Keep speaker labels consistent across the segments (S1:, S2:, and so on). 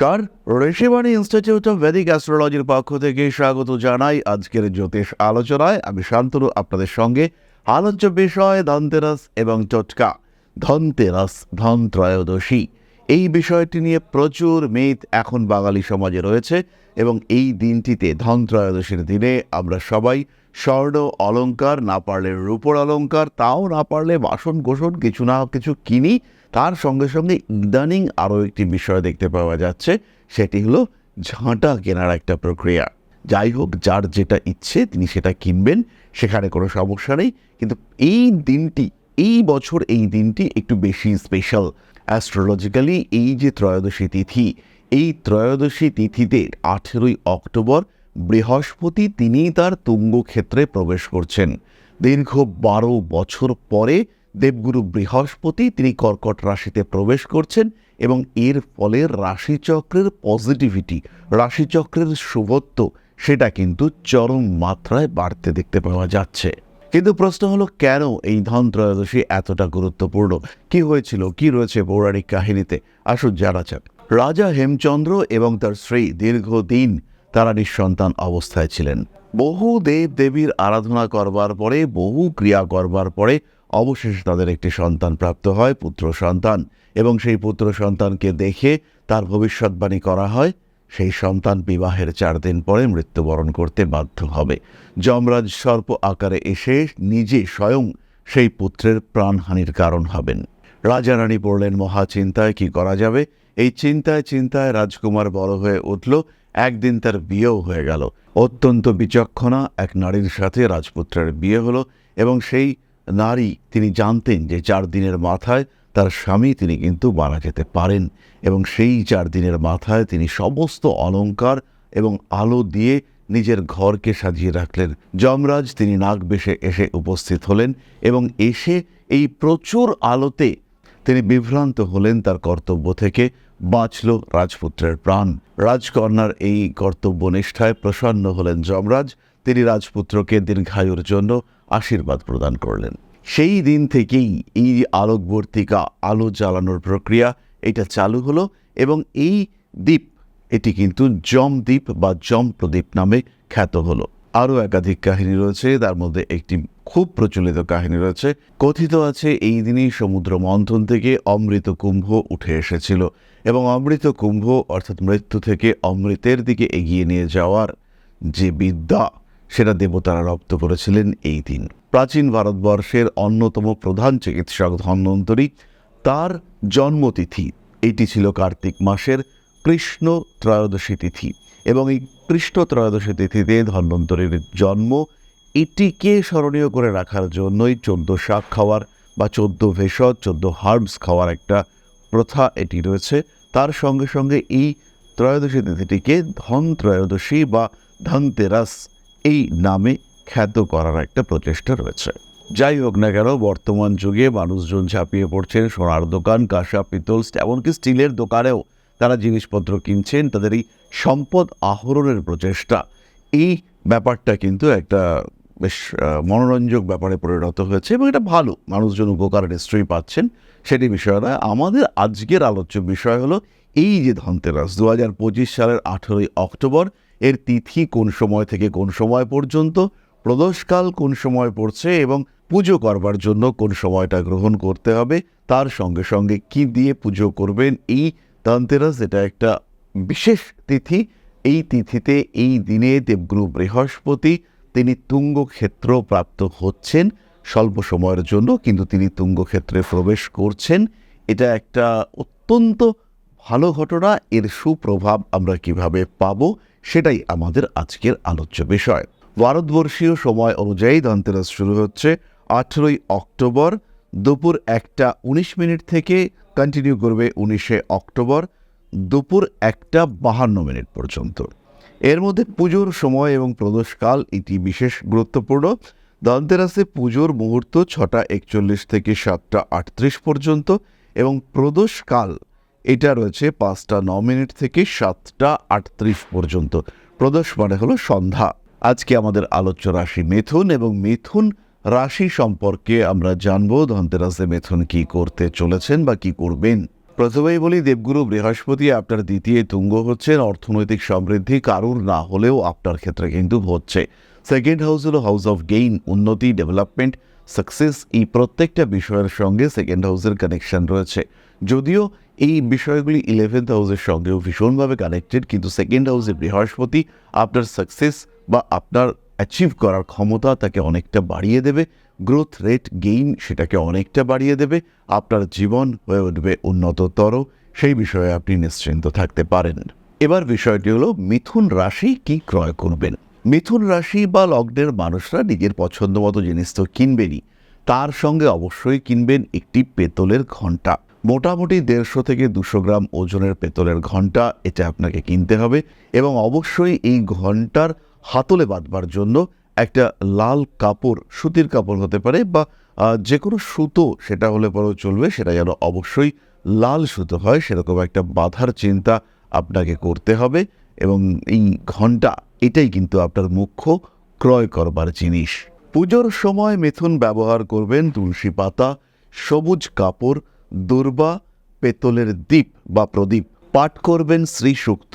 S1: নমস্কার। Rishibani institute of Vedic অ্যাস্ট্রোলজির পক্ষ থেকে স্বাগত জানাই আজকের জ্যোতিষ আলোচনায়। আমি শান্তনু, আপনাদের সঙ্গে আলোচ্য বিষয় ধনতেরাস এবং টোটকা, ধনতেরাস ধন ত্রয়োদশী এই বিষয়টি নিয়ে প্রচুর মেদ এখন বাঙালি সমাজে রয়েছে এবং এই দিনটিতে ধন ত্রয়োদশীর দিনে আমরা সবাই স্বর্ণ অলঙ্কার, না পারলে রূপর অলংকার তাও না পারলে বাসন কোসন কিছু না কিছু কিনি তার সঙ্গে সঙ্গে ইদানিং আরও একটি বিষয় দেখতে পাওয়া যাচ্ছে, সেটি হলো ঝাঁটা কেনার একটা প্রক্রিয়া। যাই হোক, যার যেটা ইচ্ছে তিনি সেটা কিনবেন, সেখানে কোনো সমস্যা নেই। কিন্তু এই দিনটি, এই বছর এই দিনটি একটু বেশি স্পেশাল অ্যাস্ট্রোলজিক্যালি এই যে ত্রয়োদশী তিথি, এই ত্রয়োদশী তিথিতে আঠেরোই অক্টোবর বৃহস্পতি তিনি তার তুঙ্গ ক্ষেত্রে প্রবেশ করছেন। দীর্ঘ বারো বছর পরে দেবগুরু বৃহস্পতি তিনি কর্কট রাশিতে প্রবেশ করছেন এবং এর ফলে রাশিচক্রের পজিটিভিটি রাশিচক্রের শুভত্ব, সেটা কিন্তু চরম মাত্রায় বাড়তে দেখতে পাওয়া যাচ্ছে। কিন্তু প্রশ্ন হলো, কেন এই ধন ত্রয়োদশী এতটা গুরুত্বপূর্ণ? কি হয়েছিল? কি রয়েছে পৌরাণিক কাহিনীতে? আসুন জানা যাক। রাজা হেমচন্দ্র এবং তার স্ত্রী দীর্ঘদিন তারা নিঃসন্তান অবস্থায় ছিলেন। বহু দেব দেবীর আরাধনা করবার পরে, বহু ক্রিয়া করবার পরে অবশেষে তাদের একটি সন্তান প্রাপ্ত হয়, পুত্র সন্তান, এবং সেই পুত্র সন্তানকে দেখে তার ভবিষ্যৎবাণী করা হয়, সেই সন্তান বিবাহের চার দিন পরে মৃত্যুবরণ করতে বাধ্য হবে। যমরাজ সর্প আকারে এসে নিজে স্বয়ং সেই পুত্রের প্রাণহানির কারণ হবেন। রাজা রানী পড়লেন মহা চিন্তায়, কি করা যাবে? এই চিন্তায় চিন্তায় রাজকুমার বড় হয়ে উঠল, একদিন তার বিয়েও হয়ে গেল। অত্যন্ত বিচক্ষণা এক নারীর সাথে রাজপুত্রের বিয়ে হলো, এবং সেই নারী তিনি জানতেন যে চার দিনের মাথায় তার স্বামী তিনি কিন্তু মারা যেতে পারেন এবং সেই চার দিনের মাথায় তিনি সমস্ত অলংকার এবং আলো দিয়ে নিজের ঘরকে সাজিয়ে রাখলেন। যমরাজ তিনি নাগ বেশে এসে উপস্থিত হলেন এবং এসে এই প্রচুর আলোতে তিনি বিভ্রান্ত হলেন তার কর্তব্য থেকে, বাঁচল রাজপুত্রের প্রাণ। রাজকন্যার এই কর্তব্য নিষ্ঠায় প্রসন্ন হলেন যমরাজ। তিনি রাজপুত্রকে দীর্ঘায়ুর জন্য আশীর্বাদ প্রদান করলেন। সেই দিন থেকেই এই আলোকবর্তিকা আলো জ্বালানোর প্রক্রিয়া এটা চালু হলো এবং এই দ্বীপ, এটি কিন্তু জম দ্বীপ বা জম প্রদীপ নামে খ্যাত হলো। আরও একাধিক কাহিনী রয়েছে, তার মধ্যে একটি খুব প্রচলিত কাহিনী রয়েছে। কথিত আছে এই দিনই সমুদ্র মন্থন থেকে অমৃত কুম্ভ উঠে এসেছিল এবং অমৃত কুম্ভ অর্থাৎ মৃত্যু থেকে অমৃতের দিকে এগিয়ে নিয়ে যাওয়ার যে বিদ্যা সেটা দেবতারা রপ্ত করেছিলেন এই দিন। প্রাচীন ভারতবর্ষের অন্যতম প্রধান চিকিৎসক ধন্বন্তরী তার জন্মতিথি, এটি ছিল কার্তিক মাসের কৃষ্ণ ত্রয়োদশী তিথি এবং এই কৃষ্ণ ত্রয়োদশী তিথিতে ধন্বন্তরীর জন্ম এটিকে স্মরণীয় করে রাখার জন্যই চোদ্দ শাক খাওয়ার বা চোদ্দ ভেষজ, চোদ্দ হার্বস খাওয়ার একটা প্রথা এটি রয়েছে। তার সঙ্গে সঙ্গে এই ত্রয়োদশী তিথিটিকে ধন ত্রয়োদশী বা ধনতেরাস এই নামে খ্যাত করার একটা প্রচেষ্টা রয়েছে। যাই হোক না কেন, বর্তমান যুগে মানুষজন ঝাঁপিয়ে পড়ছেন, সোনার দোকান, কাঁসা, পিতল, এমনকি স্টিলের দোকানেও তারা জিনিসপত্র কিনছেন। তাদের এই সম্পদ আহরণের প্রচেষ্টা, এই ব্যাপারটা কিন্তু একটা বেশ মনোরঞ্জক ব্যাপারে পরিণত হয়েছে এবং এটা ভালো। মানুষজন উপকার নিশ্চয়ই পাচ্ছেন সেটি বিষয় নয়। আমাদের আজকের আলোচ্য বিষয় হলো এই যে ধনতেরাস দু হাজার পঁচিশ সালের আঠেরোই অক্টোবর এর তিথি কোন সময় থেকে কোন সময় পর্যন্ত, প্রদোষকাল কোন সময় পড়ছে এবং পুজো করবার জন্য কোন সময়টা গ্রহণ করতে হবে, তার সঙ্গে সঙ্গে কি দিয়ে পুজো করবেন, এই ধনতেরাস এটা একটা বিশেষ তিথি। এই তিথিতে এই দিনে দেবগুরু বৃহস্পতি তিনি তুঙ্গ ক্ষেত্র প্রাপ্ত হচ্ছেন, স্বল্প সময়ের জন্য কিন্তু তিনি তুঙ্গ ক্ষেত্রে প্রবেশ করছেন। এটা একটা অত্যন্ত ভালো ঘটনা, এর সুপ্রভাব আমরা কীভাবে পাবো সেটাই আমাদের আজকের আলোচ্য বিষয়। ভারতবর্ষীয় সময় অনুযায়ী ধনতেরাস শুরু হচ্ছে আঠেরোই অক্টোবর দুপুর একটা উনিশ মিনিট থেকে কন্টিনিউ করবে উনিশে অক্টোবর দুপুর একটা বাহান্ন মিনিট পর্যন্ত। এর মধ্যে পুজোর সময় এবং প্রদোষকাল এটি বিশেষ গুরুত্বপূর্ণ। ধনতেরাসে পুজোর মুহূর্ত ছটা একচল্লিশ থেকে সাতটা আটত্রিশ পর্যন্ত এবং প্রদোষকাল এটা রয়েছে পাঁচটা ন মিনিট থেকে সাতটা আটত্রিশ পর্যন্ত। প্রদোষ মানে হলো সন্ধ্যা। আজকে আমাদের আলোচ্য রাশি মিথুন এবং মিথুন রাশি সম্পর্কে আমরা জানব ধনতেরাসে মিথুন কি করতে চলেছেন বা কি করবেন। প্রথমেই বলি, দেবগুরু বৃহস্পতি আপনার দ্বিতীয় তুঙ্গ হচ্ছেন, অর্থনৈতিক সমৃদ্ধি কারুর না হলেও আপনার ক্ষেত্রে কিন্তু হচ্ছে। সেকেন্ড হাউস হলো হাউস অফ গেইন উন্নতি ডেভেলপমেন্ট সাকসেস এই প্রত্যেকটা বিষয়ের সঙ্গে সেকেন্ড হাউসের কানেকশন রয়েছে। যদিও এই বিষয়গুলি ইলেভেন্থ হাউসের সঙ্গেও ভীষণভাবে কানেক্টেড কিন্তু সেকেন্ড হাউসে বৃহস্পতি আপনার সাকসেস বা আপনার অ্যাচিভ করার ক্ষমতা তাকে অনেকটা বাড়িয়ে দেবে গ্রোথ রেট গেইন সেটাকে অনেকটা বাড়িয়ে দেবে, আপনার জীবন হয়ে উঠবে উন্নততর, সেই বিষয়ে আপনি নিশ্চিন্ত থাকতে পারেন। এবার বিষয়টি হলো, মিথুন রাশি কি ক্রয় করবেন? মিথুন রাশি বা লগ্নের মানুষরা নিজের পছন্দ মতো জিনিস তো কিনবেনই, তার সঙ্গে অবশ্যই কিনবেন একটি পেতলের ঘণ্টা মোটামুটি দেড়শো থেকে দুশো গ্রাম ওজনের পেতলের ঘণ্টা এটা আপনাকে কিনতে হবে এবং অবশ্যই এই ঘণ্টার হাতলে বাঁধবার জন্য একটা লাল কাপড়, সুতির কাপড় হতে পারে বা যে কোনো সুতো সেটা হলে পরেও চলবে, সেটা যেন অবশ্যই লাল সুতো হয়, সেরকম একটা বাধার চিন্তা আপনাকে করতে হবে এবং এই ঘণ্টা এটাই কিন্তু আপনার মুখ্য ক্রয় করবার জিনিস। পুজোর সময় মিথুন ব্যবহার করবেন তুলসী পাতা, সবুজ কাপড় দুর্বা, পেতলের দ্বীপ বা প্রদীপ পাঠ করবেন শ্রী সুক্ত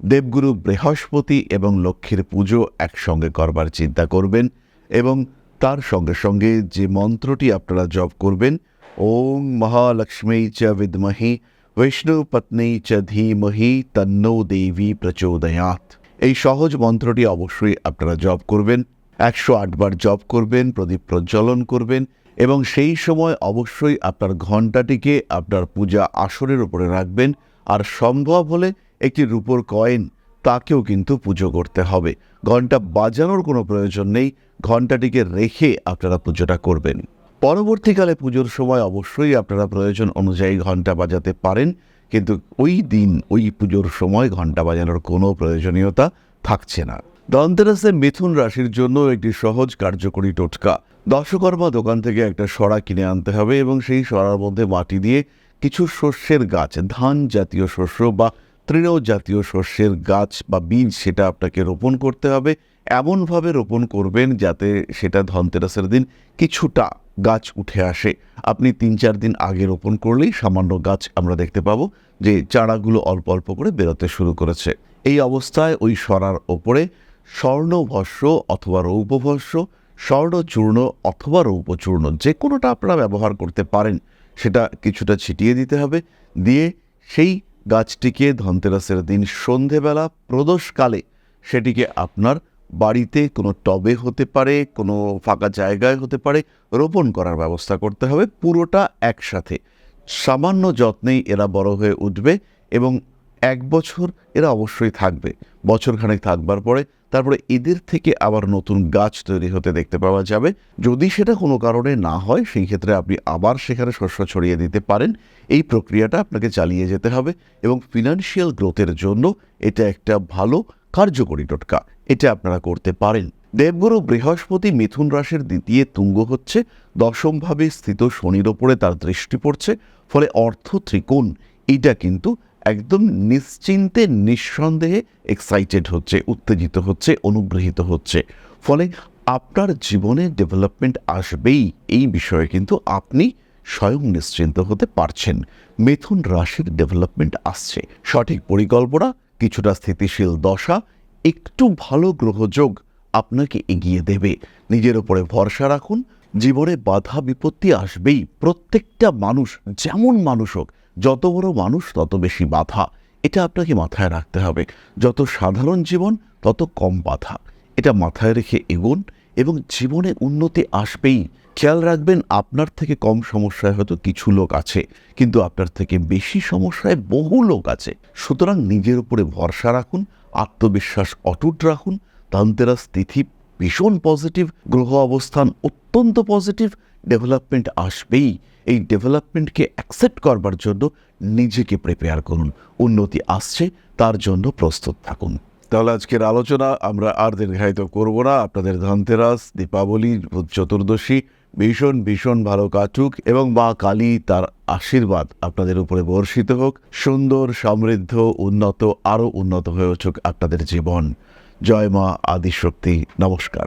S1: দেবগুরু বৃহস্পতি এবং লক্ষ্মীর পুজো একসঙ্গে করবার চিন্তা করবেন এবং তার সঙ্গে সঙ্গে যে মন্ত্রটি আপনারা জপ করবেন ওং মহালক্ষ্মী চ বিদ্মহি, বিষ্ণু পত্নী চ ধীমহি তন্নো দেবী প্রচোদয়াত এই সহজ মন্ত্রটি অবশ্যই আপনারা জপ করবেন, একশো আটবার জপ করবেন, প্রদীপ প্রজ্বলন করবেন এবং সেই সময় অবশ্যই আপনার ঘণ্টাটিকে আপনার পূজা আসরের উপরে রাখবেন। আর সম্ভব হলে একটি রূপোর কয়েন তাকেও কিন্তু পুজো করতে হবে। ঘণ্টা বাজানোর কোনো প্রয়োজন নেই। ঘন্টাটিকে রেখে আপনারা পুজোটা করবেন। পরবর্তীকালে পুজোর সময় অবশ্যই আপনারা প্রয়োজন অনুযায়ী ঘণ্টা বাজাতে পারেন। কিন্তু ওই দিন, ওই পুজোর সময় ঘণ্টা বাজানোর কোনো প্রয়োজনীয়তা থাকছে না। ধনতেরাসে মিথুন রাশির জন্য একটি সহজ কার্যকরী টোটকা। দশকর্মা দোকান থেকে একটা সরা কিনে আনতে হবে এবং সেই সরার মধ্যে মাটি দিয়ে কিছু শস্যের গাছ, ধান জাতীয় শস্য বা তৃণ জাতীয় শস্যের গাছ বা বীজ সেটা আপনাকে রোপণ করতে হবে। এমনভাবে রোপণ করবেন যাতে সেটা ধনতেরাসের দিন কিছুটা গাছ উঠে আসে। আপনি তিন চার দিন আগে রোপণ করলেই সামান্য গাছ আমরা দেখতে পাবো যে চারাগুলো অল্প অল্প করে বেরোতে শুরু করেছে। এই অবস্থায় ওই সরার ওপরে স্বর্ণভস্য অথবা রৌপভস্য স্বর্ণচূর্ণ অথবা রৌপচূর্ণ যে কোনোটা আপনারা ব্যবহার করতে পারেন, সেটা কিছুটা ছিটিয়ে দিতে হবে। দিয়ে সেই গাছটিকে ধনতেরাসের দিন সন্ধেবেলা প্রদোষকালে সেটিকে আপনার বাড়িতে কোনো টবে হতে পারে, কোনো ফাঁকা জায়গায় হতে পারে, রোপণ করার ব্যবস্থা করতে হবে পুরোটা একসাথে। সামান্য যত্নেই এরা বড় হয়ে উঠবে এবং এক বছর এরা অবশ্যই থাকবে। বছরখানেক থাকবার পরে তারপরে এদের থেকে আবার নতুন গাছ তৈরি হতে দেখতে পাওয়া যাবে। যদি সেটা কোনো কারণে না হয় সেই ক্ষেত্রে আপনি আবার সেখানে শস্য ছড়িয়ে দিতে পারেন। এই প্রক্রিয়াটা আপনাকে চালিয়ে যেতে হবে এবং ফিনান্সিয়াল গ্রোথের জন্য এটা একটা ভালো কার্যকরী টোটকা। এটা আপনারা করতে পারেন। দেবগুরু বৃহস্পতি মিথুন রাশির দ্বিতীয় তুঙ্গ হচ্ছে, দশমভাবে স্থিত শনির ওপরে তার দৃষ্টি পড়ছে, ফলে অর্থ ত্রিকোণ এটা কিন্তু একদম নিশ্চিন্তে, নিঃসন্দেহে এক্সাইটেড হচ্ছে, উত্তেজিত হচ্ছে অনুগ্রহীত হচ্ছে। ফলে আপনার জীবনে ডেভেলপমেন্ট আসবেই, এই বিষয়ে কিন্তু আপনি স্বয়ং নিশ্চিন্ত হতে পারছেন। মিথুন রাশির ডেভেলপমেন্ট আসছে। সঠিক পরিকল্পনা, কিছুটা স্থিতিশীল দশা, একটু ভালো গ্রহযোগ আপনাকে এগিয়ে দেবে। নিজের উপরে ভরসা রাখুন, জীবনে বাধা বিপত্তি আসবেই। প্রত্যেকটা মানুষ, যেমন মানুষ হোক যত বড় মানুষ, তত বেশি বাধা। এটা আপনাকে মাথায় রাখতে হবে। যত সাধারণ জীবন, তত কম বাধা। এটা মাথায় রেখে এগোন এবং জীবনে উন্নতি আসবেই। খেয়াল রাখবেন, আপনার থেকে কম সমস্যায় হয়তো কিছু লোক আছে, কিন্তু আপনার থেকে বেশি সমস্যায় বহু লোক আছে। সুতরাং নিজের উপরে ভরসা রাখুন, আত্মবিশ্বাস অটুট রাখুন, ধনতেরাস তিথি ভীষণ পজিটিভ গ্রহ অবস্থান অত্যন্ত পজিটিভ ডেভেলপমেন্ট আসবেই। এই ডেভেলপমেন্টকে অ্যাকসেপ্ট করবার জন্য নিজেকে প্রিপেয়ার করুন, উন্নতি আসছে, তার জন্য প্রস্তুত থাকুন। তাহলে আজকের আলোচনা আমরা আর দীর্ঘায়িত করব না। আপনাদের ধনতেরাস, দীপাবলি চতুর্দশী, ভীষণ ভীষণ ভালো কাটুক এবং মা কালী তার আশীর্বাদ আপনাদের উপরে বর্ষিত হোক, সুন্দর, সমৃদ্ধ, উন্নত, আরও উন্নত হয়ে উঠুক আপনাদের জীবন। জয় মা, আদিশক্তি, নমস্কার।